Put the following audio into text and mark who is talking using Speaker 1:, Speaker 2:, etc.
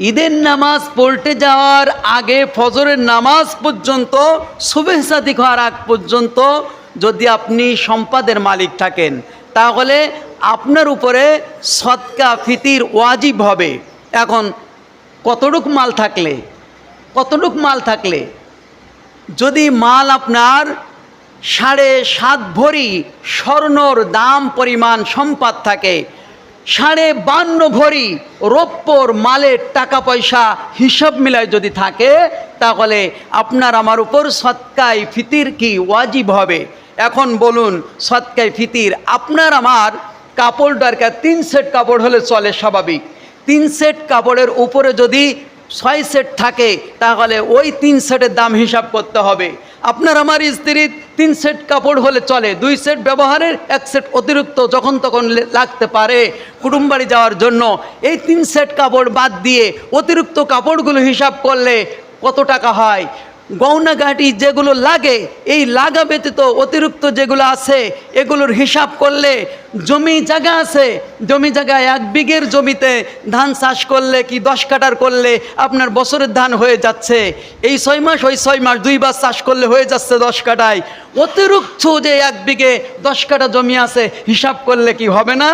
Speaker 1: ঈদের নামাজ পড়তে যাওয়ার আগে ফজরের নামাজ পর্যন্ত শুভে সাদিক হওয়ার আগ পর্যন্ত যদি আপনি সম্পাদের মালিক থাকেন, তাহলে আপনার উপরে সৎকা ফিতির ওয়াজিব হবে। এখন কতটুক মাল থাকলে, কতটুক মাল থাকলে, যদি মাল আপনার সাড়ে সাত ভরি স্বর্ণর দাম পরিমাণ সম্পাদ থাকে সাড়ে বান্ন ভরি রৌপ্যর মালের টাকা পয়সা হিসাব মিলায় যদি থাকে, তাহলে আপনার আমার উপর সৎকাই ফিতির কি ওয়াজিব হবে? এখন বলুন সৎকাই ফিতির আপনার আমার কাপড় দরকার তিন সেট কাপড় হলে চলে স্বাভাবিক। তিন সেট কাপড়ের উপরে যদি ছয় সেট থাকে, তাহলে ওই তিন সেটের দাম হিসাব করতে হবে। আপনার আমার স্ত্রীর তিন সেট কাপড় হলে চলে, দুই সেট ব্যবহারের, এক সেট অতিরিক্ত যখন তখন লাগতে পারে কুটুমবাড়ি যাওয়ার জন্য। এই তিন সেট কাপড় বাদ দিয়ে অতিরিক্ত কাপড়গুলো হিসাব করলে কত টাকা হয়? গহনাঘাটি যেগুলো লাগে, এই লাগা ব্যতীত অতিরিক্ত যেগুলো আছে, এগুলোর হিসাব করলে জমি জায়গা আছে, জমি জায়গায় এক বিঘের জমিতে ধান চাষ করলে কি দশ কাটার করলে আপনার বছরের ধান হয়ে যাচ্ছে? এই ছয় মাস, ওই ছয় মাস দুইবার চাষ করলে হয়ে যাচ্ছে দশ কাটায় অতিরিক্ত যে এক বিঘে দশ কাটা জমি আছে, হিসাব করলে কি হবে না?